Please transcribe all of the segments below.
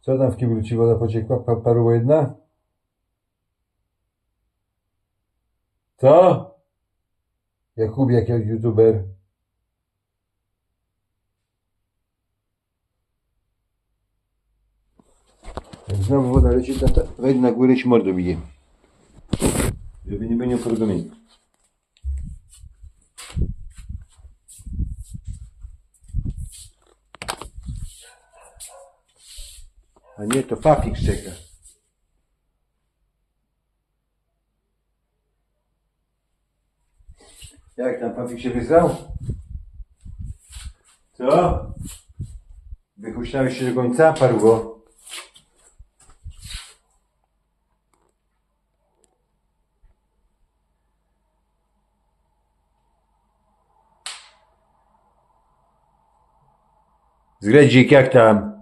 Co tam w kiblu ci woda pociekła? Pa, paruwa jedna? Co? Jakubiak jak youtuber. Jak znowu woda leci, to wejdź na górę i mordo bije. Żeby nie było porozumienia. A nie, to Fafik czeka. Jak tam Fafik się wyzwał? Co? Wychuślałeś się do końca, parugo? Zgredzik, jak tam?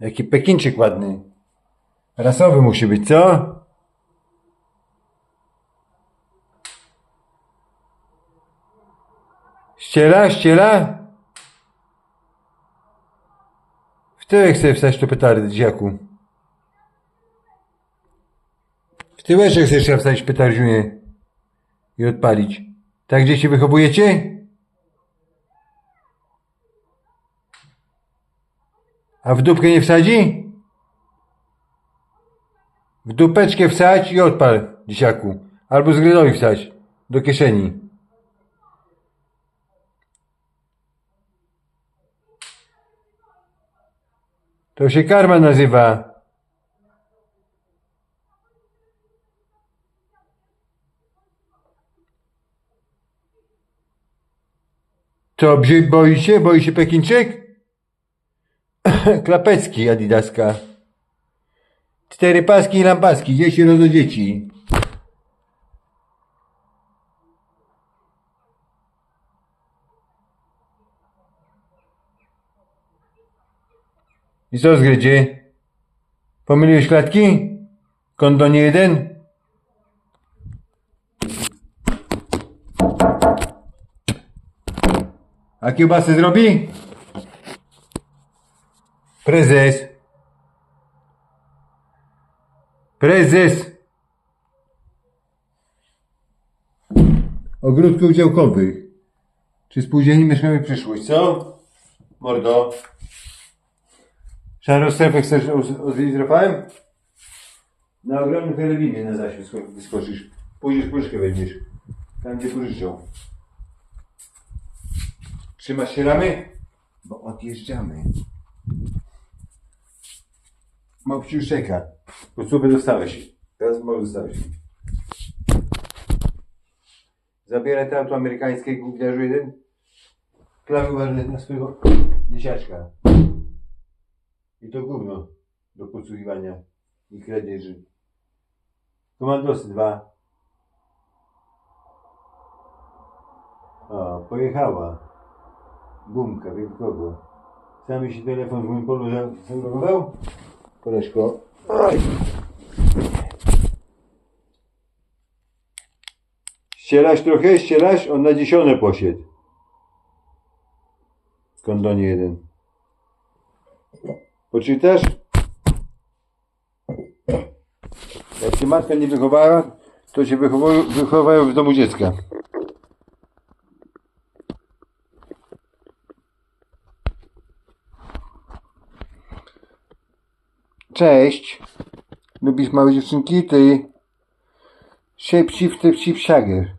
Jaki Pekinczyk ładny. Rasowy musi być, co? Ściela, ściela? W tyłek sobie wstać to petardy, dziaku. W tyłeczek chcesz trzeba wstać petardziunie i odpalić. Tak gdzie się wychowujecie? A w dupkę nie wsadzi? W dupeczkę wsadź i odpal, dzieciaku. Albo z grynowi wsadź. Do kieszeni. To się karma nazywa. Co, boi się? Boi się Pekinczyk? Klapecki Adidaska. Cztery paski i lampaski. Gdzie się rodzą dzieci? I co zgrydzie? Pomyliłeś klatki? Kondo nie jeden? A kiełbasy zrobi? Prezes. Prezes. Ogródków działkowych. Czy spółdzielni mieszkamy przyszłość, co? Mordo. Szarą strefę chcesz odwiedzić Rafałem? Na ogromnym telewizie na zasięg sko- wyskoczysz. Pójdziesz puszkę weźmiesz. Tam gdzie pożyczą. Trzymasz się ramy? Bo odjeżdżamy. Mopciu już czeka. Po co by dostałeś? Teraz może dostałeś. Zabieraj to auto amerykańskie gówniarzu jeden. Klawy uważaj na swojego dzieciaczka. I to gówno do podsłuchiwania i kradzieży. Komandosy dwa. O, pojechała. Gumka, wiem kogo. Sam się telefon w moim polu za- zalogował? Koleżko. Oj. Ścielasz trochę, ścielasz? On na dziesiąte poszedł. Kondonie jeden. Poczytasz? Jak cię matka nie wychowała, to wychowają, wychowają w domu dziecka. Cześć. Lubisz małe dziewczynki? Ty. Shape shifter, shift shagger.